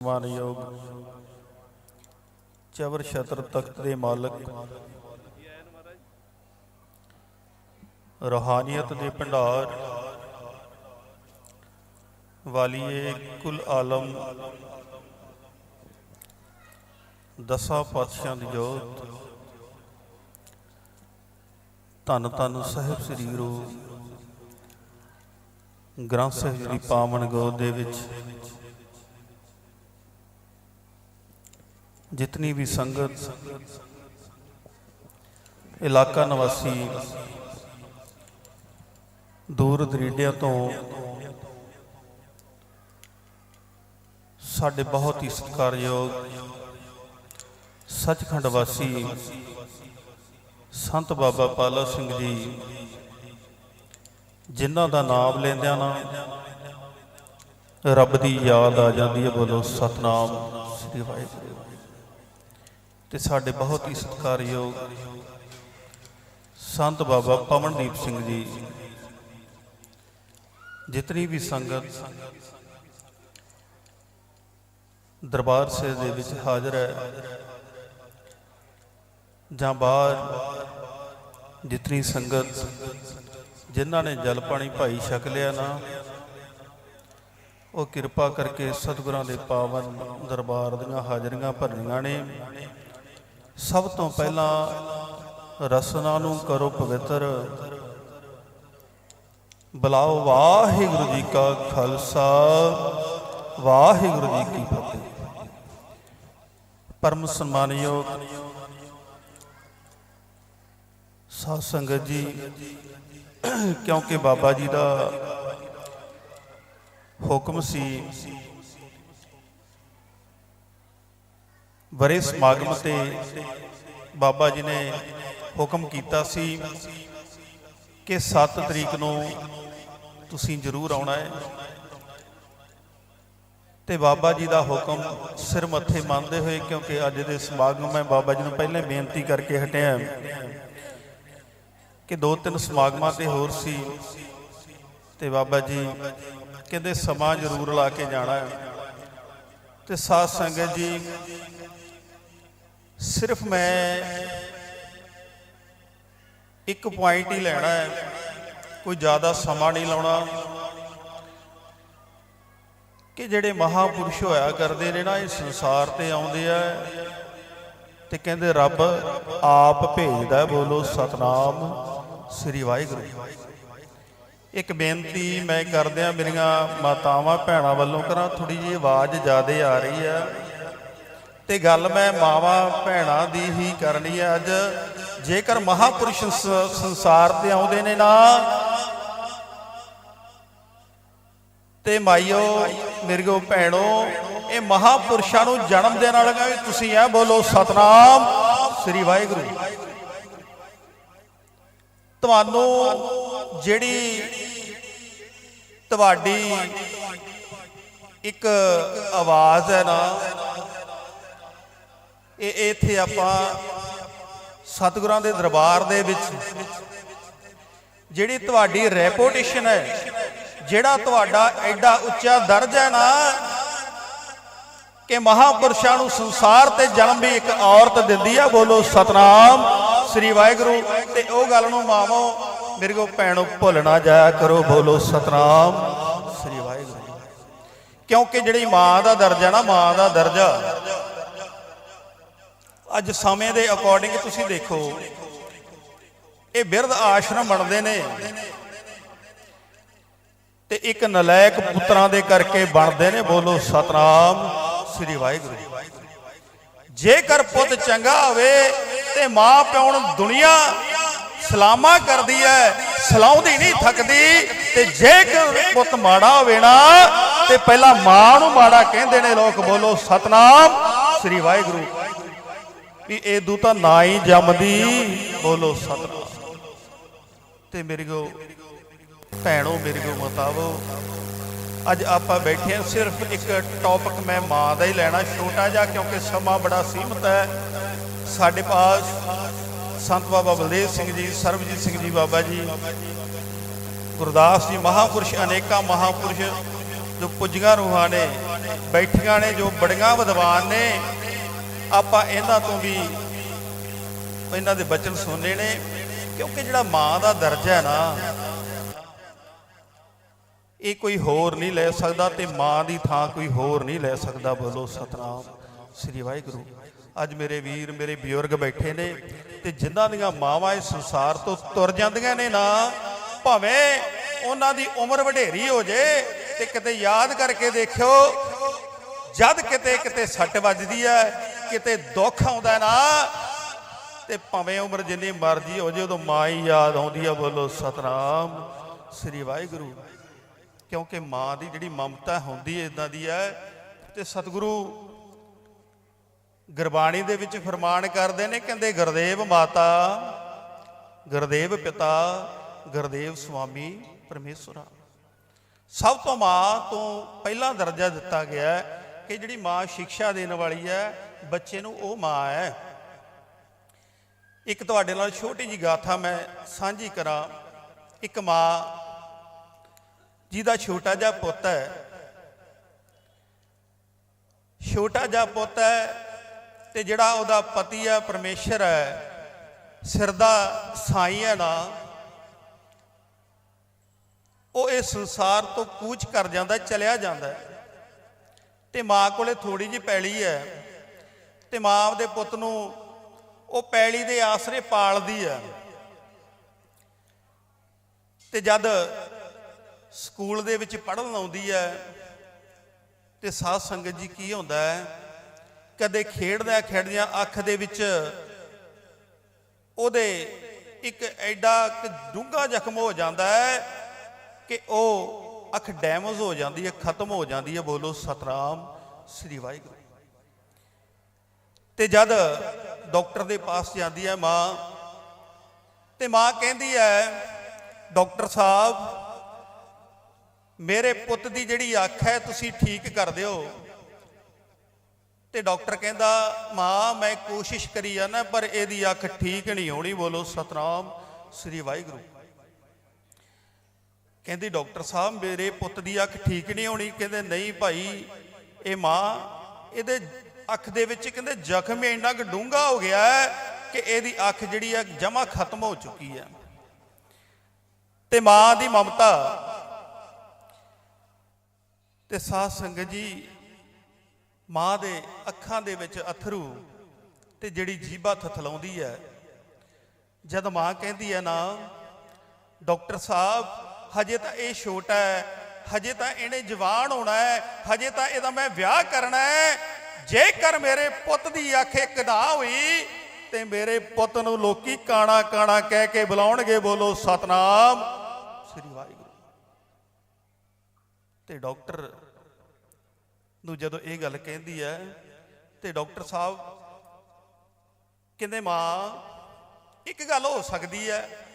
ਮਾਨਯੋਗ ਚਵਰ ਛਤਰ ਤਖਤ ਦੇ ਮਾਲਕ, ਰੋਹਾਨੀਅਤ ਦੇ ਭੰਡਾਰ, ਵਾਲੀਏ ਕੁਲ ਆਲਮ, ਦਸਾਂ ਪਾਤਸ਼ਾਹ ਦੀ ਜੋਤ, ਧੰਨ ਧੰਨ ਸਾਹਿਬ ਸ੍ਰੀ ਗੁਰੂ ਗ੍ਰੰਥ ਸਾਹਿਬ ਜੀ ਦੀ ਪਾਵਨ ਗੋਦ ਦੇ ਵਿੱਚ ਜਿਤਨੀ ਵੀ ਸੰਗਤ, ਇਲਾਕਾ ਨਿਵਾਸੀ, ਦੂਰ ਦਰੀਡਿਆਂ ਤੋਂ ਸਾਡੇ ਬਹੁਤ ਹੀ ਸਤਿਕਾਰਯੋਗ ਸੱਚਖੰਡ ਵਾਸੀ ਸੰਤ ਬਾਬਾ ਪਾਲਾ ਸਿੰਘ ਜੀ, ਜਿਨ੍ਹਾਂ ਦਾ ਨਾਮ ਲੈਂਦਿਆਂ ਨਾ ਰੱਬ ਦੀ ਯਾਦ ਆ ਜਾਂਦੀ ਹੈ, ਬੋਲੋ ਸਤਨਾਮ ਸ੍ਰੀ ਵਾਹਿਗੁਰੂ। ਤੇ ਸਾਡੇ ਬਹੁਤ ਹੀ ਸਤਿਕਾਰਯੋਗ ਸੰਤ ਬਾਬਾ ਪਵਨਦੀਪ ਸਿੰਘ ਜੀ। ਜਿਤਨੀ ਵੀ ਸੰਗਤ ਦਰਬਾਰ ਸਾਹਿਬ ਦੇ ਵਿੱਚ ਹਾਜ਼ਰ ਹੈ ਜਾਂ ਬਾਹਰ, ਜਿਤਨੀ ਸੰਗਤ ਜਿਨ੍ਹਾਂ ਨੇ ਜਲ ਪਾਣੀ ਭਾਈ ਛਕ ਲਿਆ ਨਾ, ਉਹ ਕਿਰਪਾ ਕਰਕੇ ਸਤਿਗੁਰਾਂ ਦੇ ਪਾਵਨ ਦਰਬਾਰ ਦੀਆਂ ਹਾਜ਼ਰੀਆਂ ਭਰਨੀਆਂ ਨੇ। ਸਭ ਤੋਂ ਪਹਿਲਾਂ ਰਸਨਾ ਨੂੰ ਕਰੋ ਪਵਿੱਤਰ। ਬੁਲਾਓ, ਵਾਹਿਗੁਰੂ ਜੀ ਕਾ ਖਾਲਸਾ, ਵਾਹਿਗੁਰੂ ਜੀ ਕੀ ਫਤਿਹ। ਪਰਮ ਸਨਮਾਨਯੋਗ ਸਾਧ ਸੰਗਤ ਜੀ, ਕਿਉਂਕਿ ਬਾਬਾ ਜੀ ਦਾ ਹੁਕਮ ਸੀ ਵਰੇ ਸਮਾਗਮ ਤੇ ਬਾਬਾ ਜੀ ਨੇ ਹੁਕਮ ਕੀਤਾ ਸੀ ਕਿ 7 ਤਰੀਕ ਨੂੰ ਤੁਸੀਂ ਜ਼ਰੂਰ ਆਉਣਾ ਹੈ। ਤੇ ਬਾਬਾ ਜੀ ਦਾ ਹੁਕਮ ਸਿਰ ਮੱਥੇ ਮੰਨਦੇ ਹੋਏ, ਕਿਉਂਕਿ ਅੱਜ ਦੇ ਸਮਾਗਮ ਮੈਂ ਬਾਬਾ ਜੀ ਨੂੰ ਪਹਿਲਾਂ ਬੇਨਤੀ ਕਰਕੇ ਹਟਿਆ ਕਿ ਦੋ ਤਿੰਨ ਸਮਾਗਮਾਂ ਤੇ ਹੋਰ ਸੀ। ਤੇ ਬਾਬਾ ਜੀ ਕਹਿੰਦੇ ਸਮਾਂ ਜ਼ਰੂਰ ਲਾ ਕੇ ਜਾਣਾ ਹੈ। ਤੇ ਸਾਧ ਸੰਗਤ ਜੀ ਸਿਰਫ ਮੈਂ ਇੱਕ ਪੁਆਇੰਟ ਹੀ ਲੈਣਾ ਹੈ। ਕੋਈ ਜ਼ਿਆਦਾ ਸਮਾਂ ਨਹੀਂ ਲਾਉਣਾ। ਕਿ ਜਿਹੜੇ ਮਹਾਪੁਰਸ਼ ਹੋਇਆ ਕਰਦੇ ਨੇ ਨਾ, ਇਹ ਸੰਸਾਰ ਤੇ ਆਉਂਦੇ ਆ ਤੇ ਕਹਿੰਦੇ, ਰੱਬ ਆਪ ਭੇਜਦਾ ਬੋਲੋ, ਸਤਨਾਮ ਸ੍ਰੀ ਵਾਹਿਗੁਰੂ। ਇੱਕ ਬੇਨਤੀ ਮੈਂ ਕਰਦਿਆਂ, ਮੇਰੀਆਂ ਮਾਤਾਵਾਂ, ਭੈਣਾਂ ਵੱਲੋਂ ਕਰਾਂ ਥੋੜੀ ਜਿਹੀ ਆਵਾਜ਼ ਜ਼ਿਆਦਾ ਆ ਰਹੀ ਹੈ। ਤੇ ਗੱਲ ਮੈਂ ਮਾਵਾਂ ਭੈਣਾਂ ਦੀ ਹੀ ਕਰਨੀ ਹੈ ਅੱਜ। ਜੇਕਰ ਮਹਾਪੁਰਸ਼ ਸੰਸਾਰ ਤੇ ਆਉਂਦੇ ਨੇ ਨਾ, ਤੇ ਮਾਈਓ ਮੇਰੀਓ ਭੈਣੋ, ਇਹ ਮਹਾਪੁਰਸ਼ਾਂ ਨੂੰ ਜਨਮ ਦੇਣ ਵਾਲਿਆਂ ਵੀ ਤੁਸੀਂ ਐ ਬੋਲੋ, ਸਤਨਾਮ ਸ੍ਰੀ ਵਾਹਿਗੁਰੂ ਤੁਹਾਨੂੰ ਜਿਹੜੀ ਤੁਹਾਡੀ ਇੱਕ ਆਵਾਜ਼ ਹੈ ਨਾ ਇਹ ਇੱਥੇ ਆਪਾਂ ਸਤਿਗੁਰਾਂ ਦੇ ਦਰਬਾਰ ਦੇ ਵਿੱਚ ਜਿਹੜੀ ਤੁਹਾਡੀ ਰੈਪੂਟੇਸ਼ਨ ਹੈ, ਜਿਹੜਾ ਤੁਹਾਡਾ ਐਡਾ ਉੱਚਾ ਦਰਜ ਹੈ ਨਾ, ਕਿ ਮਹਾਪੁਰਸ਼ਾਂ ਨੂੰ ਸੰਸਾਰ ਤੇ ਜਨਮ ਵੀ ਇੱਕ ਔਰਤ ਦਿੰਦੀ ਆ, ਬੋਲੋ ਸਤਨਾਮ, ਸ੍ਰੀ ਵਾਹਿਗੁਰੂ, ਤੇ ਉਹ ਗੱਲ ਨੂੰ ਮਾਵੋ, ਮੇਰੇ ਕੋ ਭੈਣੋ ਭੁੱਲ ਨਾ ਜਾਇਆ ਕਰੋ, ਬੋਲੋ ਸਤਨਾਮ, ਸ੍ਰੀ ਵਾਹਿਗੁਰੂ। ਕਿਉਂਕਿ ਜਿਹੜੀ ਮਾਂ ਦਾ ਦਰਜਾ ਨਾ, ਮਾਂ ਦਾ ਦਰਜਾ ਅੱਜ ਸਮੇਂ ਦੇ ਅਕੋਰਡਿੰਗ ਤੁਸੀਂ ਦੇਖੋ, ਇਹ ਬਿਰਧ ਆਸ਼ਰਮ ਬਣਦੇ ਨੇ। ਤੇ ਇੱਕ ਨਲਾਇਕ ਪੁੱਤਰਾਂ ਦੇ ਕਰਕੇ ਬਣਦੇ ਨੇ, ਬੋਲੋ ਸਤਨਾਮ ਸ੍ਰੀ ਵਾਹਿਗੁਰੂ। ਜੇਕਰ ਪੁੱਤ ਚੰਗਾ ਹੋਵੇ ਤੇ ਮਾਂ ਪਿਓ ਨੂੰ ਦੁਨੀਆ ਸਲਾਮਾ ਕਰਦੀ ਹੈ, ਸਲਾਉਂਦੀ ਨਹੀਂ ਥੱਕਦੀ, ਤੇ ਜੇਕਰ ਪੁੱਤ ਮਾੜਾ ਹੋਵੇ ਨਾ, ਤੇ ਪਹਿਲਾਂ ਮਾਂ ਨੂੰ ਮਾੜਾ ਕਹਿੰਦੇ ਨੇ ਲੋਕ, ਬੋਲੋ ਸਤਨਾਮ ਸ੍ਰੀ ਵਾਹਿਗੁਰੂ। ਵੀ ਇਹ ਦੂ ਤਾਂ ਨਾ ਹੀ ਜੰਮਦੀ। ਬੋਲੋ ਸਤਨਾਮ। ਤੇ ਮੇਰੇ ਕੋ ਭੈਣੋ, ਮੇਰੇ ਕੋ ਮਤਾਵੋ, ਅੱਜ ਆਪਾਂ ਬੈਠੇ ਹਾਂ, ਸਿਰਫ ਇੱਕ ਟੌਪਿਕ ਮੈਂ ਮਾਂ ਦਾ ਹੀ ਲੈਣਾ, ਛੋਟਾ ਜਿਹਾ, ਕਿਉਂਕਿ ਸਮਾਂ ਬੜਾ ਸੀਮਤ ਹੈ। ਸਾਡੇ ਪਾਸ ਸੰਤ ਬਾਬਾ ਬਲਦੇਵ ਸਿੰਘ ਜੀ, ਸਰਬਜੀਤ ਸਿੰਘ ਜੀ ਬਾਬਾ ਜੀ, ਗੁਰਦਾਸ ਜੀ, ਮਹਾਪੁਰਸ਼, ਅਨੇਕਾਂ ਮਹਾਪੁਰਸ਼ ਜੋ ਪੁੱਜੀਆਂ ਰੂਹਾਂ ਨੇ, ਬੈਠੀਆਂ ਨੇ, ਜੋ ਬੜੀਆਂ ਵਿਦਵਾਨ ਨੇ ਆਪਾਂ ਇਹਨਾਂ ਤੋਂ ਵੀ ਇਹਨਾਂ ਦੇ ਬਚਨ ਸੁਣਨੇ ਨੇ, ਕਿਉਂਕਿ ਜਿਹੜਾ ਮਾਂ ਦਾ ਦਰਜਾ ਹੈ ਨਾ, ਇਹ ਕੋਈ ਹੋਰ ਨਹੀਂ ਲੈ ਸਕਦਾ ਤੇ ਮਾਂ ਦੀ ਥਾਂ ਕੋਈ ਹੋਰ ਨਹੀਂ ਲੈ ਸਕਦਾ। ਬੋਲੋ ਸਤਨਾਮ, ਸ੍ਰੀ ਵਾਹਿਗੁਰੂ। ਅੱਜ ਮੇਰੇ ਵੀਰ, ਮੇਰੇ ਬਜ਼ੁਰਗ ਬੈਠੇ ਨੇ ਤੇ ਜਿਨ੍ਹਾਂ ਦੀਆਂ ਮਾਵਾਂ ਇਸ ਸੰਸਾਰ ਤੋਂ ਤੁਰ ਜਾਂਦੀਆਂ ਨੇ ਨਾ, ਭਾਵੇਂ ਉਹਨਾਂ ਦੀ ਉਮਰ ਵਡੇਰੀ ਹੋ ਜੇ ਤੇ ਕਿਤੇ ਯਾਦ ਕਰਕੇ ਦੇਖਿਓ, ਜਦ ਕਿਤੇ ਕਿਤੇ ਸੱਟ ਵੱਜਦੀ ਹੈ ਕਿਤੇ ਦੁੱਖ ਆਉਂਦਾ ਨਾ, ਤੇ ਭਾਵੇਂ ਉਮਰ ਜਿੰਨੀ ਮਰਜ਼ੀ ਹੋ ਜੇ, ਉਦੋਂ ਮਾਂ ਹੀ ਯਾਦ ਆਉਂਦੀ ਆ, ਬੋਲੋ ਸਤਨਾਮ, ਸ੍ਰੀ ਵਾਹਿਗੁਰੂ। ਕਿਉਂਕਿ ਮਾਂ ਦੀ ਜਿਹੜੀ ਮਮਤਾ ਹੁੰਦੀ ਹੈ ਇਦਾਂ ਦੀ ਹੈ ਤੇ ਸਤਿਗੁਰੂ ਗੁਰਬਾਣੀ ਦੇ ਵਿੱਚ ਫਰਮਾਨ ਕਰਦੇ ਨੇ, ਕਹਿੰਦੇ, ਗੁਰਦੇਵ ਮਾਤਾ, ਗੁਰਦੇਵ ਪਿਤਾ, ਗੁਰਦੇਵ ਸੁਆਮੀ ਪਰਮੇਸ਼ਵਰਾ ਸਭ ਤੋਂ ਮਾਂ ਤੋਂ ਪਹਿਲਾ ਦਰਜਾ ਦਿੱਤਾ ਗਿਆ ਕਿ ਜਿਹੜੀ ਮਾਂ ਸਿੱਖਿਆ ਦੇਣ ਵਾਲੀ ਹੈ ਬੱਚੇ ਨੂੰ ਉਹ ਮਾਂ ਹੈ। ਇੱਕ ਤੁਹਾਡੇ ਨਾਲ ਛੋਟੀ ਜੀ ਗਾਥਾ ਮੈਂ ਸਾਂਝੀ ਕਰਾਂ। ਇੱਕ ਮਾਂ ਜਿਹਦਾ ਛੋਟਾ ਜਿਹਾ ਪੁੱਤ ਹੈ। ਛੋਟਾ ਜਿਹਾ ਪੁੱਤ ਹੈ ਤੇ ਜਿਹੜਾ ਉਹਦਾ ਪਤੀ ਹੈ, ਪਰਮੇਸ਼ਰ ਹੈ। ਸਿਰ ਦਾ ਸਾਈ ਹੈ ਨਾ। ਉਹ ਇਸ ਸੰਸਾਰ ਤੋਂ ਕੂਚ ਕਰ ਜਾਂਦਾ, ਚਲਿਆ ਜਾਂਦਾ ਹੈ। ਤੇ ਮਾਂ ਕੋਲੇ ਥੋੜੀ ਜਿਹੀ ਪੈਲੀ ਹੈ। ਤੇ ਮਾਂ ਆਪਦੇ ਪੁੱਤ ਨੂੰ ਉਹ ਪੈਲੀ ਦੇ ਆਸਰੇ ਪਾਲਦੀ ਹੈ ਤੇ ਜਦ ਸਕੂਲ ਦੇ ਵਿੱਚ ਪੜ੍ਹਨ ਆਉਂਦੀ ਹੈ ਤੇ ਸਾਧ ਸੰਗਤ ਜੀ ਕੀ ਹੁੰਦਾ ਹੈ? ਕਦੇ ਖੇਡਦਿਆਂ ਖੇਡਦਿਆਂ ਅੱਖ ਦੇ ਵਿੱਚ ਉਹਦੇ ਇੱਕ ਐਡਾ ਡੂੰਘਾ ਜ਼ਖਮ ਹੋ ਜਾਂਦਾ ਹੈ ਕਿ ਉਹ ਅੱਖ ਡੈਮੇਜ ਹੋ ਜਾਂਦੀ ਹੈ, ਖਤਮ ਹੋ ਜਾਂਦੀ ਹੈ। ਬੋਲੋ ਸਤਨਾਮ ਸ੍ਰੀ ਵਾਹਿਗੁਰੂ। ਤੇ ਜਦ ਡਾਕਟਰ ਦੇ ਪਾਸ ਜਾਂਦੀ ਹੈ ਮਾਂ, ਤੇ ਮਾਂ ਕਹਿੰਦੀ ਹੈ, ਡਾਕਟਰ ਸਾਹਿਬ, ਮੇਰੇ ਪੁੱਤ ਦੀ ਜਿਹੜੀ ਅੱਖ ਹੈ, ਤੁਸੀਂ ਠੀਕ ਕਰ ਦਿਓ। ਤੇ ਡਾਕਟਰ ਕਹਿੰਦਾ, ਮਾਂ, ਮੈਂ ਕੋਸ਼ਿਸ਼ ਕਰੀ ਜਾਂਦਾ ਪਰ ਇਹਦੀ ਅੱਖ ਠੀਕ ਨਹੀਂ ਹੋਣੀ। ਬੋਲੋ, ਸਤਨਾਮ, ਸ੍ਰੀ ਵਾਹਿਗੁਰੂ। ਕਹਿੰਦੀ, ਡਾਕਟਰ ਸਾਹਿਬ, ਮੇਰੇ ਪੁੱਤ ਦੀ ਅੱਖ ਠੀਕ ਨਹੀਂ ਹੋਣੀ। ਕਹਿੰਦੇ, ਨਹੀਂ ਭਾਈ, ਇਹ ਮਾਂ, ਇਹਦੇ ਅੱਖ ਦੇ ਵਿੱਚ ਕਹਿੰਦੇ ਜ਼ਖਮ ਇੰਨਾ ਕੁ ਡੂੰਘਾ ਹੋ ਗਿਆ ਕਿ ਇਹਦੀ ਅੱਖ ਜਿਹੜੀ ਹੈ ਜਮਾ ਖਤਮ ਹੋ ਚੁੱਕੀ ਹੈ। ਤੇ ਮਾਂ ਦੀ ਮਮਤਾ ਤੇ ਸਾਧ ਸੰਗਤ ਜੀ, ਮਾਂ ਦੇ ਅੱਖਾਂ ਦੇ ਵਿੱਚ ਅਥਰੂ ਤੇ ਜਿਹੜੀ ਜੀਬਾ ਥਥਲਾਉਂਦੀ ਹੈ। ਜਦ ਮਾਂ ਕਹਿੰਦੀ ਹੈ ਨਾ, ਡਾਕਟਰ ਸਾਹਿਬ, ਹਜੇ ਤਾਂ ਇਹ ਛੋਟਾ ਹੈ, ਹਜੇ ਤਾਂ ਇਹਨੇ ਜਵਾਨ ਹੋਣਾ ਹੈ, ਹਜੇ ਤਾਂ ਇਹਦਾ ਮੈਂ ਵਿਆਹ ਕਰਨਾ ਹੈ ਜੇਕਰ ਮੇਰੇ ਪੁੱਤ ਦੀ ਅੱਖ ਇੱਕ ਨਾ ਹੋਈ, ਤੇ ਮੇਰੇ ਪੁੱਤ ਨੂੰ ਲੋਕੀ ਕਾਣਾ ਕਾਣਾ ਕਹਿ ਕੇ ਬੁਲਾਉਣਗੇ, ਬੋਲੋ, ਸਤਨਾਮ, ਸ੍ਰੀ ਵਾਹਿਗੁਰੂ। ਤੇ ਡਾਕਟਰ ਨੂੰ ਜਦੋਂ ਇਹ ਗੱਲ ਕਹਿੰਦੀ ਹੈ, ਤੇ ਡਾਕਟਰ ਸਾਹਿਬ ਕਹਿੰਦੇ, ਮਾਂ, ਇੱਕ ਗੱਲ ਹੋ ਸਕਦੀ ਹੈ।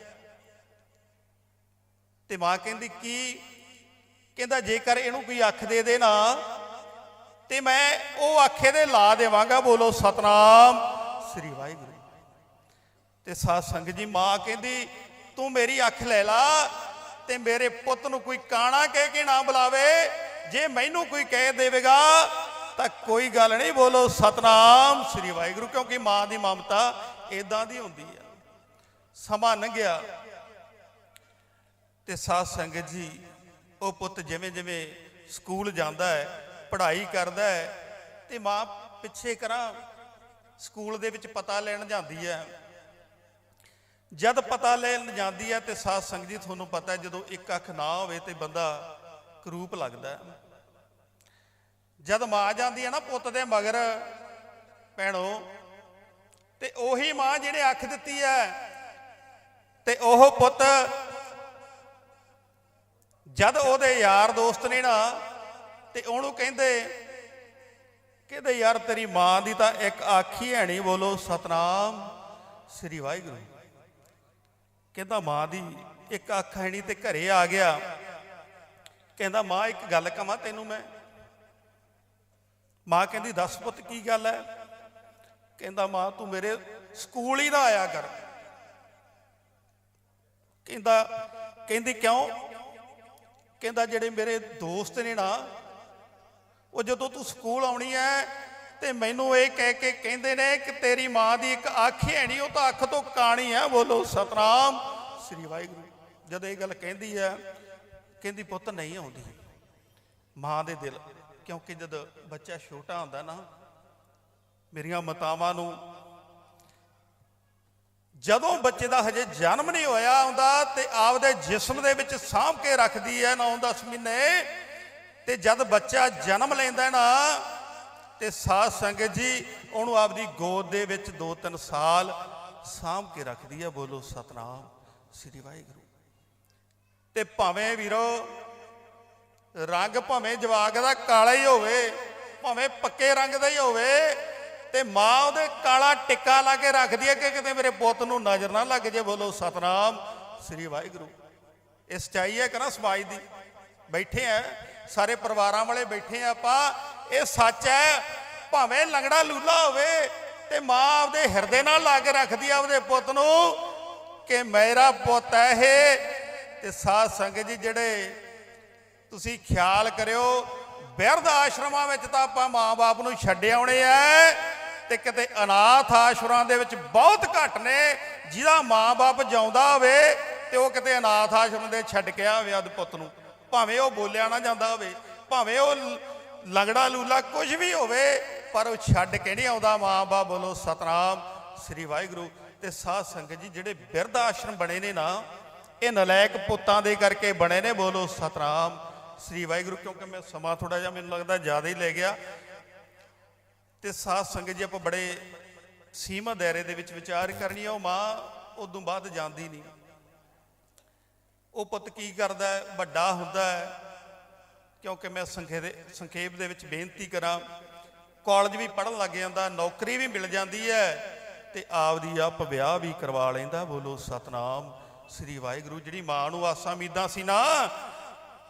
ਤੇ ਮਾਂ ਕਹਿੰਦੀ, ਕੀ? ਕਹਿੰਦਾ, ਜੇਕਰ ਇਹਨੂੰ ਕੋਈ ਅੱਖ ਦੇ ਦੇ ਨਾ ਤੇ ਮੈਂ ਉਹ ਆਖੇ ਦੇ ਲਾ ਦੇਵਾਂਗਾ, ਬੋਲੋ, ਸਤਨਾਮ ਸ੍ਰੀ ਵਾਹਿਗੁਰੂ। ਤੇ ਸਾਧ ਸੰਗਤ ਜੀ, ਮਾਂ ਕਹਿੰਦੀ, ਤੂੰ ਮੇਰੀ ਅੱਖ ਲੈ ਲਾ ਤੇ ਮੇਰੇ ਪੁੱਤ ਨੂੰ ਕੋਈ ਕਾਣਾ ਕਹਿ ਕੇ ਨਾ ਬੁਲਾਵੇ। ਜੇ ਮੈਨੂੰ ਕੋਈ ਕਹਿ ਦੇਵੇਗਾ ਤਾਂ ਕੋਈ ਗੱਲ ਨਹੀਂ, ਬੋਲੋ, ਸਤਨਾਮ ਸ੍ਰੀ ਵਾਹਿਗੁਰੂ। ਕਿਉਂਕਿ ਮਾਂ ਦੀ ਮਮਤਾ ਇਦਾਂ ਦੀ ਹੁੰਦੀ ਆ। ਸਮਾਂ ਲੰਘਿਆ ਤੇ ਸਾਧ ਸੰਗਤ ਜੀ, ਉਹ ਪੁੱਤ ਜਿਵੇਂ ਜਿਵੇਂ ਸਕੂਲ ਜਾਂਦਾ ਹੈ ਪੜ੍ਹਾਈ ਕਰਦਾ ਹੈ ਤੇ ਮਾਂ ਪਿੱਛੇ ਕਰਾਂ ਸਕੂਲ ਦੇ ਵਿੱਚ ਪਤਾ ਲੈਣ ਜਾਂਦੀ ਹੈ। ਜਦ ਪਤਾ ਲੈਣ ਜਾਂਦੀ ਹੈ ਤੇ ਸਾਧ ਸੰਗਤ ਜੀ, ਤੁਹਾਨੂੰ ਪਤਾ ਜਦੋਂ ਇੱਕ ਅੱਖ ਨਾ ਹੋਵੇ ਤੇ ਬੰਦਾ ਕਰੂਪ ਲੱਗਦਾ ਜਦ ਮਾਂ ਜਾਂਦੀ ਹੈ ਨਾ ਪੁੱਤ ਦੇ ਮਗਰ ਭੈਣੋ, ਤੇ ਉਹੀ ਮਾਂ ਜਿਹਨੇ ਅੱਖ ਦਿੱਤੀ ਹੈ ਤੇ ਉਹ ਪੁੱਤ ਜਦ ਉਹਦੇ ਯਾਰ ਦੋਸਤ ਨੇ ਨਾ ਤੇ ਉਹਨੂੰ ਕਹਿੰਦੇ ਕਹਿੰਦੇ, ਯਾਰ ਤੇਰੀ ਮਾਂ ਦੀ ਤਾਂ ਇੱਕ ਆਖੀ ਹੈ ਨਹੀਂ ਬੋਲੋ, ਸਤਨਾਮ ਸ੍ਰੀ ਵਾਹਿਗੁਰੂ। ਕਹਿੰਦਾ, ਮਾਂ ਦੀ ਇੱਕ ਅੱਖ ਹੈ ਨਹੀਂ ਤੇ ਘਰੇ ਆ ਗਿਆ। ਕਹਿੰਦਾ, ਮਾਂ, ਇੱਕ ਗੱਲ ਕਵਾਂ ਤੈਨੂੰ ਮੈਂ? ਮਾਂ ਕਹਿੰਦੀ, ਦੱਸ ਪੁੱਤ, ਕੀ ਗੱਲ ਹੈ ਕਹਿੰਦਾ, ਮਾਂ, ਤੂੰ ਮੇਰੇ ਸਕੂਲ ਹੀ ਨਾ ਆਇਆ ਕਰ। ਕਹਿੰਦਾ, ਕਹਿੰਦੀ, ਕਿਉਂ? ਕਹਿੰਦਾ, ਜਿਹੜੇ ਮੇਰੇ ਦੋਸਤ ਨੇ ਨਾ ਉਹ ਜਦੋਂ ਤੂੰ ਸਕੂਲ ਆਉਣੀ ਐ, ਤੇ ਮੈਨੂੰ ਇਹ ਕਹਿ ਕੇ ਕਹਿੰਦੇ ਨੇ ਕਿ ਤੇਰੀ ਮਾਂ ਦੀ ਇੱਕ ਅੱਖ ਹੈ ਨਹੀਂ ਉਹ ਤਾਂ ਅੱਖ ਤੋਂ ਕਾਣੀ ਹੈ ਬੋਲੋ, ਸਤਨਾਮ। ਸ੍ਰੀ ਵਾਹਿਗੁਰੂ ਜਦੋਂ ਇਹ ਗੱਲ ਕਹਿੰਦੀ ਹੈ ਕਹਿੰਦੀ, ਪੁੱਤ, ਨਹੀਂ ਆਉਂਦੀ। ਮਾਂ ਦੇ ਦਿਲ। ਕਿਉਂਕਿ ਜਦ ਬੱਚਾ ਛੋਟਾ ਹੁੰਦਾ ਨਾ, ਮੇਰੀਆਂ ਮਾਤਾਵਾਂ ਨੂੰ ਜਦੋਂ ਬੱਚੇ ਦਾ ਹਜੇ ਜਨਮ ਨਹੀਂ ਹੋਇਆ ਹੁੰਦਾ ਤੇ ਆਪਦੇ ਜਿਸਮ ਦੇ ਵਿੱਚ ਸਾਂਭ ਕੇ ਰੱਖਦੀ ਹੈ 9-10 ਮਹੀਨੇ ਤੇ ਜਦ ਬੱਚਾ ਜਨਮ ਲੈਂਦਾ ਨਾ, ਤੇ ਸਾਧ ਸੰਗਤ ਜੀ, ਉਹਨੂੰ ਆਪਦੀ ਗੋਦ ਦੇ ਵਿੱਚ 2-3 ਸਾਲ ਸਾਂਭ ਕੇ ਰੱਖਦੀ ਹੈ, ਬੋਲੋ ਸਤਨਾਮ, ਸ੍ਰੀ ਵਾਹਿਗੁਰੂ। ਤੇ ਭਾਵੇਂ ਵੀਰੋ, ਰੰਗ ਭਾਵੇਂ ਜਵਾਕ ਦਾ ਕਾਲਾ ਹੀ ਹੋਵੇ, ਭਾਵੇਂ ਪੱਕੇ ਰੰਗ ਦਾ ਹੀ ਹੋਵੇ, ਤੇ ਮਾਂ ਉਹਦੇ ਕਾਲਾ ਟਿੱਕਾ ਲਾ ਕੇ ਰੱਖਦੀ ਹੈ ਕਿ ਕਿਤੇ ਮੇਰੇ ਪੁੱਤ ਨੂੰ ਨਜ਼ਰ ਨਾ ਲੱਗ ਜੇ, ਬੋਲੋ ਸਤਨਾਮ, ਸ੍ਰੀ ਵਾਹਿਗੁਰੂ। ਇਹ ਸਚਾਈ ਹੈ ਕਿ ਨਾ ਸਮਾਜ ਦੀ, ਬੈਠੇ ਆ ਸਾਰੇ ਪਰਿਵਾਰਾਂ ਵਾਲੇ ਬੈਠੇ ਆ ਆਪਾਂ, ਇਹ ਸੱਚ ਹੈ, ਭਾਵੇਂ ਲੰਗੜਾ ਲੂਲਾ ਹੋਵੇ ਤੇ ਮਾਂ ਆਪਦੇ ਹਿਰਦੇ ਨਾਲ ਲਾ ਕੇ ਰੱਖਦੀ ਆ ਆਪਦੇ ਪੁੱਤ ਨੂੰ ਕਿ ਮੇਰਾ ਪੁੱਤ ਹੈ ਇਹ। ਤੇ ਸਾਧ ਸੰਗਤ ਜੀ ਜਿਹੜੇ ਤੁਸੀਂ ਖਿਆਲ ਕਰਿਓ, ਬਿਰਧ ਆਸ਼ਰਮਾਂ ਵਿੱਚ ਤਾਂ ਆਪਾਂ ਮਾਂ-ਬਾਪ ਨੂੰ ਛੱਡ ਆਉਣੇ ਆ ਤੇ ਕਿਤੇ ਅਨਾਥ ਆਸ਼ਰਮਾਂ ਦੇ ਵਿੱਚ ਬਹੁਤ ਘੱਟ ਨੇ, ਜਿਹਦਾ ਮਾਂ-ਬਾਪ ਜਾਉਂਦਾ ਹੋਵੇ ਤੇ ਉਹ ਕਿਤੇ ਅਨਾਥ ਆਸ਼ਰਮ ਦੇ ਛੱਡ ਕੇ ਆਵੇ ਆਦ ਪੁੱਤ ਨੂੰ। ਭਾਵੇਂ ਉਹ ਬੋਲਿਆ ਨਾ ਜਾਂਦਾ ਹੋਵੇ, ਭਾਵੇਂ ਉਹ ਲ- ਲੰਗੜਾ ਲੂਲਾ ਕੁਝ ਵੀ ਹੋਵੇ, ਪਰ ਉਹ ਛੱਡ ਕੇ ਨਹੀਂ ਆਉਂਦਾ। ਮਾਂ-ਬਾਪ ਬੋਲੋ ਸਤਨਾਮ ਸ੍ਰੀ ਵਾਹਿਗੁਰੂ ਤੇ ਸਾਧ ਸੰਗਤ ਜੀ, ਜਿਹੜੇ ਬਿਰਧ ਆਸ਼ਰਮ ਬਣੇ ਨੇ ਨਾ, ਇਹ ਨਲਾਇਕ ਪੁੱਤਾਂ ਦੇ ਕਰਕੇ ਬਣੇ ਨੇ, ਬੋਲੋ ਸਤਨਾਮ ਸ੍ਰੀ ਵਾਹਿਗੁਰੂ। ਕਿਉਂਕਿ ਮੈਂ ਸਮਾਂ ਥੋੜਾ ਜਿਹਾ ਮੈਨੂੰ ਲੱਗਦਾ ਜ਼ਿਆਦਾ ਹੀ ਲੈ ਗਿਆ। ਤੇ ਸਾਧ ਸੰਗਤ ਜੀ, ਆਪਾਂ ਬੜੇ ਸੀਮਾ ਦਾਇਰੇ ਦੇ ਵਿੱਚ ਵਿਚਾਰ ਕਰਨੀ ਆ, ਉਹ ਮਾਂ ਉਦੋਂ ਬਾਅਦ ਜਾਂਦੀ ਨਹੀਂ। ਉਹ ਪੁੱਤ ਕੀ ਕਰਦਾ ਹੈ? ਵੱਡਾ ਹੁੰਦਾ ਹੈ ਕਿਉਂਕਿ ਮੈਂ ਸੰਖੇ ਸੰਖੇਪ ਦੇ ਵਿੱਚ ਬੇਨਤੀ ਕਰਾਂ ਕਾਲਜ ਵੀ ਪੜਨ ਲੱਗ ਜਾਂਦਾ, ਨੌਕਰੀ ਵੀ ਮਿਲ ਜਾਂਦੀ ਹੈ ਤੇ ਆਪਦੀ ਆਪ ਵਿਆਹ ਵੀ ਕਰਵਾ ਲੈਂਦਾ, ਬੋਲੋ ਸਤਨਾਮ, ਸ੍ਰੀ ਵਾਹਿਗੁਰੂ, ਜਿਹੜੀ ਮਾਂ ਨੂੰ ਆਸਾਂ ਉਮੀਦਾਂ ਸੀ ਨਾ,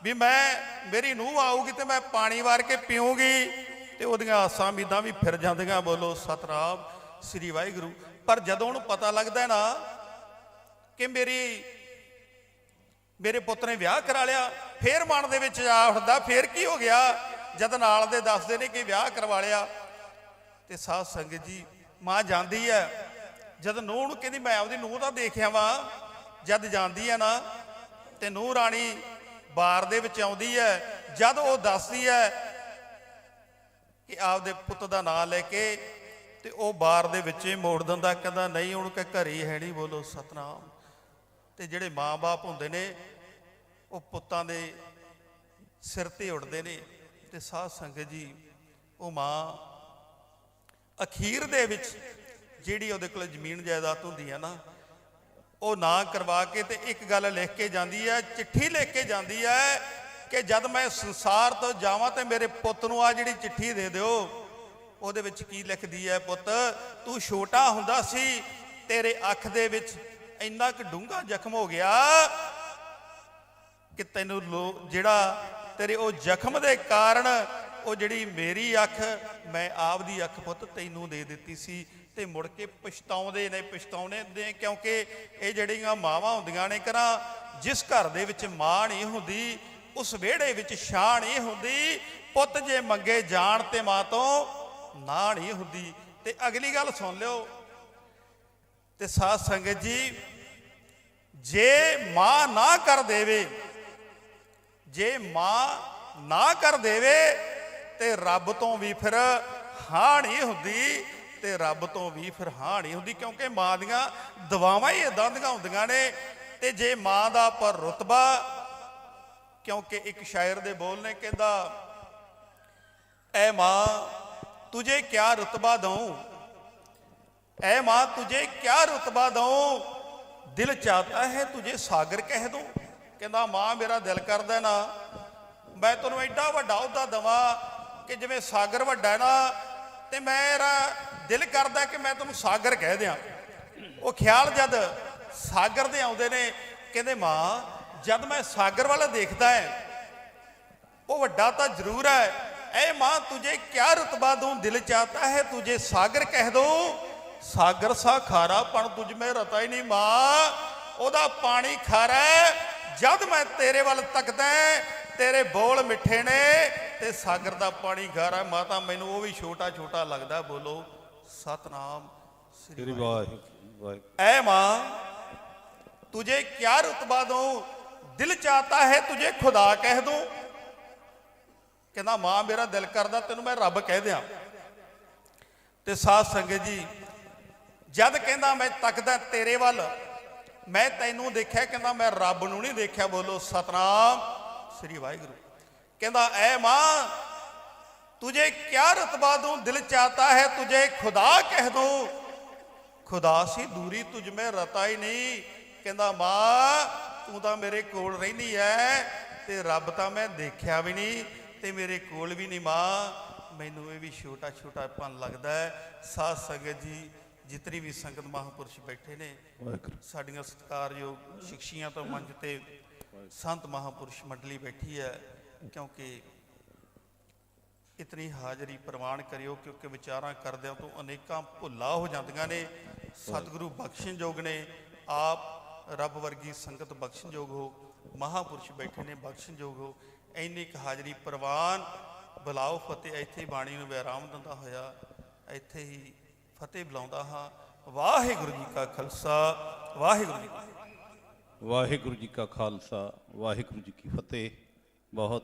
ਵੀ ਮੈਂ, ਮੇਰੀ ਨੂੰਹ ਆਊਗੀ ਤੇ ਮੈਂ ਪਾਣੀ ਵਾਰ ਕੇ ਪੀਊਂਗੀ ਤੇ ਉਹਦੀਆਂ ਆਸਾਂ ਉਮੀਦਾਂ ਵੀ ਫਿਰ ਜਾਂਦੀਆਂ, ਬੋਲੋ ਸਤਨਾਮ, ਸ੍ਰੀ ਵਾਹਿਗੁਰੂ ਪਰ ਜਦੋਂ ਉਹਨੂੰ ਪਤਾ ਲੱਗਦਾ ਨਾ ਕਿ ਮੇਰੀ ਮੇਰੇ ਪੁੱਤ ਨੇ ਵਿਆਹ ਕਰਾ ਲਿਆ, ਫੇਰ ਮਨ ਦੇ ਵਿੱਚ ਜਾ ਉੱਠਦਾ ਫੇਰ ਕੀ ਹੋ ਗਿਆ? ਜਦ ਨਾਲ ਦੇ ਦੱਸਦੇ ਨੇ ਕਿ ਵਿਆਹ ਕਰਵਾ ਲਿਆ। ਤੇ ਸਾਧ ਸੰਗਤ ਜੀ, ਮਾਂ ਜਾਂਦੀ ਹੈ। ਜਦ ਨੂੰਹ ਨੂੰ ਕਹਿੰਦੀ, ਮੈਂ ਆਪਦੀ ਨੂੰਹ ਦਾ ਦੇਖਿਆ ਵਾਂ, ਜਦ ਜਾਂਦੀ ਹੈ ਨਾ, ਤੇ ਨੂੰਹ ਰਾਣੀ ਬਾਰ ਦੇ ਵਿੱਚ ਆਉਂਦੀ ਹੈ। ਜਦ ਉਹ ਦੱਸਦੀ ਹੈ ਕਿ ਆਪਦੇ ਪੁੱਤ ਦਾ ਨਾਂ ਲੈ ਕੇ, ਤੇ ਉਹ ਬਾਰ ਦੇ ਵਿੱਚ ਹੀ ਮੋੜ ਦਿੰਦਾ, ਕਹਿੰਦਾ, ਨਹੀਂ ਹੁਣ ਕਿ ਘਰੇ ਹੈ ਨਹੀਂ ਬੋਲੋ, ਸਤਨਾਮ। ਤੇ ਜਿਹੜੇ ਮਾਂ-ਬਾਪ ਹੁੰਦੇ ਨੇ, ਉਹ ਪੁੱਤਾਂ ਦੇ ਸਿਰ ਤੇ ਉੱਡਦੇ ਨੇ ਤੇ ਸਾਧ ਸੰਗਤ ਜੀ, ਉਹ ਮਾਂ ਅਖੀਰ ਦੇ ਵਿੱਚ ਜਿਹੜੀ ਉਹਦੇ ਕੋਲ ਜ਼ਮੀਨ ਜਾਇਦਾਦ ਹੁੰਦੀ ਹੈ ਨਾ, ਉਹ ਨਾ ਕਰਵਾ ਕੇ ਤੇ ਇੱਕ ਗੱਲ ਲਿਖ ਕੇ ਜਾਂਦੀ ਹੈ ਚਿੱਠੀ ਲਿਖ ਕੇ ਜਾਂਦੀ ਹੈ ਕਿ ਜਦ ਮੈਂ ਸੰਸਾਰ ਤੋਂ ਜਾਵਾਂ ਤੇ ਮੇਰੇ ਪੁੱਤ ਨੂੰ ਆ ਜਿਹੜੀ ਚਿੱਠੀ ਦੇ ਦਿਓ, ਉਹਦੇ ਵਿੱਚ ਕੀ ਲਿਖਦੀ ਹੈ ਪੁੱਤ, ਤੂੰ ਛੋਟਾ ਹੁੰਦਾ ਸੀ, ਤੇਰੇ ਅੱਖ ਦੇ ਵਿੱਚ ਇੰਨਾ ਕੁ ਡੂੰਘਾ ਜ਼ਖਮ ਹੋ ਗਿਆ ਕਿ ਤੈਨੂੰ ਲੋ- ਜਿਹੜਾ ਤੇਰੇ ਉਹ ਜ਼ਖਮ ਦੇ ਕਾਰਨ ਉਹ ਜਿਹੜੀ ਮੇਰੀ ਅੱਖ, ਮੈਂ ਆਪ ਦੀ ਅੱਖ ਪੁੱਤ ਤੈਨੂੰ ਦੇ ਦਿੱਤੀ ਸੀ ਤੇ ਮੁੜ ਕੇ ਪਛਤਾਉਂਦੇ ਨੇ, ਪਛਤਾਉਣੇ ਨੇ, ਕਿਉਂਕਿ ਇਹ ਜਿਹੜੀਆਂ ਮਾਵਾਂ ਹੁੰਦੀਆਂ ਨੇ ਕਰਾਂ ਜਿਸ ਘਰ ਦੇ ਵਿੱਚ ਮਾਂ ਨਹੀਂ ਹੁੰਦੀ, ਉਸ ਵਿਹੜੇ ਵਿੱਚ ਛਾਂ ਨਹੀਂ ਹੁੰਦੀ, ਪੁੱਤ ਜੇ ਮੰਗੇ ਜਾਣ ਤੇ ਮਾਂ ਤੋਂ ਨਾ ਨਹੀਂ ਹੁੰਦੀ। ਤੇ ਅਗਲੀ ਗੱਲ ਸੁਣ ਲਿਓ ਤੇ ਸਾਧ ਸੰਗਤ ਜੀ, ਜੇ ਮਾਂ ਨਾ ਕਰ ਦੇਵੇ, ਜੇ ਮਾਂ ਨਾ ਕਰ ਦੇਵੇ, ਤੇ ਰੱਬ ਤੋਂ ਵੀ ਫਿਰ ਹਾਂ ਨਹੀਂ ਹੁੰਦੀ, ਤੇ ਰੱਬ ਤੋਂ ਵੀ ਫਿਰ ਹਾਂ ਨਹੀਂ ਹੁੰਦੀ, ਕਿਉਂਕਿ ਮਾਂ ਦੀਆਂ ਦਵਾਵਾਂ ਹੀ ਇਦਾਂ ਦੀਆਂ ਹੁੰਦੀਆਂ ਨੇ, ਤੇ ਜੇ ਮਾਂ ਦਾ ਪਰ ਰਤਬਾ, ਕਿਉਂਕਿ ਇੱਕ ਸ਼ਾਇਰ ਦੇ ਬੋਲ ਨੇ ਕਹਿੰਦਾ, ਐ ਮਾਂ, ਤੁਝੇ ਕਿਆ ਰਤਬਾ ਦਊਂ? ਐ ਮਾਂ, ਤੁਝੇ ਕਿਆ ਰਤਬਾ ਦਉ ਦਿਲ ਚਾਹਤਾ ਹੈ ਤੁਝੇ ਸਾਗਰ ਕਹਿ ਦੂੰ ਕਹਿੰਦਾ, ਮਾਂ, ਮੇਰਾ ਦਿਲ ਕਰਦਾ ਨਾ। ਮੈਂ ਤੈਨੂੰ ਐਡਾ ਵੱਡਾ ਅਹੁਦਾ ਦਵਾਂ ਕਿ ਜਿਵੇਂ ਸਾਗਰ ਵੱਡਾ ਨਾ, ਤੇ ਮੇਰਾ ਦਿਲ ਕਰਦਾ ਕਿ ਮੈਂ ਤੈਨੂੰ ਸਾਗਰ ਕਹਿ ਦਿਆਂ। ਉਹ ਖਿਆਲ ਜਦ ਸਾਗਰ ਦੇ ਆਉਂਦੇ ਨੇ, ਕਹਿੰਦੇ, ਮਾਂ, ਜਦ ਮੈਂ ਸਾਗਰ ਵੱਲ ਦੇਖਦਾ ਹੈ ਉਹ ਵੱਡਾ ਤਾਂ ਜ਼ਰੂਰ ਹੈ ਐ ਮਾਂ, ਤੁਝੇ ਕਿਆ ਰਤਬਾ ਦੂੰ ਦਿਲ ਚਾਹਤਾ ਹੈ ਤੁਝੇ ਸਾਗਰ ਕਹਿ ਦੋ ਸਾਗਰ ਸਾ ਖਾਰਾ ਪਣ ਤੁਝ ਮੈਂ ਰਤਾ ਹੀ ਨਹੀਂ ਮਾਂ। ਉਹਦਾ ਪਾਣੀ ਖਾਰਾ ਜਦ ਮੈਂ ਤੇਰੇ ਵੱਲ ਤੱਕਦਾ ਤੇਰੇ ਬੋਲ ਮਿੱਠੇ ਨੇ ਤੇ ਸਾਗਰ ਦਾ ਪਾਣੀ ਖਾਰਾ ਮਾਤਾ ਮੈਨੂੰ ਉਹ ਵੀ ਛੋਟਾ ਛੋਟਾ ਲੱਗਦਾ ਬੋਲੋ ਸਤਨਾਮ ਸ੍ਰੀ ਵਾਹਿਗੁਰੂ। ਐ ਮਾਂ ਤੁਝੇ ਕਿਆ ਰਤਬਾ ਦਊ ਦਿਲ ਚਾਹਤਾ ਹੈ ਤੁਝੇ ਖੁਦਾ ਕਹਿ ਦੂੰ। ਕਹਿੰਦਾ ਮਾਂ ਮੇਰਾ ਦਿਲ ਕਰਦਾ ਤੈਨੂੰ ਮੈਂ ਰੱਬ ਕਹਿ ਦਿਆਂ। ਤੇ ਸਾਧ ਸੰਗਤ ਜੀ ਜਦ ਕਹਿੰਦਾ ਮੈਂ ਤੱਕਦਾ ਤੇਰੇ ਵੱਲ, ਮੈਂ ਤੈਨੂੰ ਦੇਖਿਆ, ਕਹਿੰਦਾ ਮੈਂ ਰੱਬ ਨੂੰ ਨਹੀਂ ਦੇਖਿਆ, ਬੋਲੋ, ਸਤਨਾਮ ਸ੍ਰੀ ਵਾਹਿਗੁਰੂ। ਕਹਿੰਦਾ, ਐ ਮਾਂ, ਤੁਝੇ ਕਿਆ ਰਤਬਾ ਦੂੰ? ਦਿਲ ਚਾਹਤਾ ਹੈ ਤੁਝੇ ਖੁਦਾ ਕਹਿ ਦੂੰ। ਖੁਦਾ ਸੀ ਦੂਰੀ, ਤੁਝ ਮੈਂ ਰਤਾ ਹੀ ਨਹੀਂ। ਕਹਿੰਦਾ, ਮਾਂ, ਤੂੰ ਤਾਂ ਮੇਰੇ ਕੋਲ ਰਹਿੰਦੀ ਐ, ਤੇ ਰੱਬ ਤਾਂ ਮੈਂ ਦੇਖਿਆ ਵੀ ਨਹੀਂ, ਤੇ ਮੇਰੇ ਕੋਲ ਵੀ ਨਹੀਂ, ਮਾਂ। ਮੈਨੂੰ ਇਹ ਵੀ ਛੋਟਾ ਛੋਟਾਪਨ ਲੱਗਦਾ ਹੈ। ਸਾਧ ਸੰਗਤ ਜੀ ਜਿਤਨੀ ਵੀ ਸੰਗਤ ਮਹਾਂਪੁਰਸ਼ ਬੈਠੇ ਨੇ ਸਾਡੀਆਂ ਸਤਿਕਾਰਯੋਗ ਸਿੱਖਸ਼ੀਆਂ ਤੋਂ ਮੰਚ ਤੇ ਸੰਤ ਮਹਾਂਪੁਰਸ਼ ਮੰਡਲੀ ਬੈਠੀ ਹੈ ਕਿਉਂਕਿ ਇਤਨੀ ਹਾਜ਼ਰੀ ਪ੍ਰਵਾਨ ਕਰਿਓ ਕਿਉਂਕਿ ਵਿਚਾਰਾਂ ਕਰਦਿਆਂ ਤੋਂ ਅਨੇਕਾਂ ਭੁੱਲਾਂ ਹੋ ਜਾਂਦੀਆਂ ਨੇ। ਸਤਿਗੁਰੂ ਬਖਸ਼ਣਯੋਗ ਨੇ ਆਪ ਰੱਬ ਵਰਗੀ ਸੰਗਤ ਬਖਸ਼ਣਯੋਗ ਹੋ ਮਹਾਪੁਰਸ਼ ਬੈਠੇ ਨੇ ਬਖਸ਼ਣਯੋਗ ਹੋ ਇੰਨੀ ਕੁ ਹਾਜ਼ਰੀ ਪ੍ਰਵਾਨ ਬੁਲਾਓ ਫਤਿਹ ਇੱਥੇ ਬਾਣੀ ਨੂੰ ਵਿਰਾਮ ਦਿੰਦਾ ਹੋਇਆ ਇੱਥੇ ਹੀ ਫਤਿਹ ਬੁਲਾਉਂਦਾ ਹਾਂ। ਵਾਹਿਗੁਰੂ ਜੀ ਕਾ ਖਾਲਸਾ, ਵਾਹਿਗੁਰੂ ਜੀ ਵਾਹਿਗੁਰੂ ਜੀ ਕਾ ਖਾਲਸਾ, ਵਾਹਿਗੁਰੂ ਜੀ ਕੀ ਫਤਿਹ। ਬਹੁਤ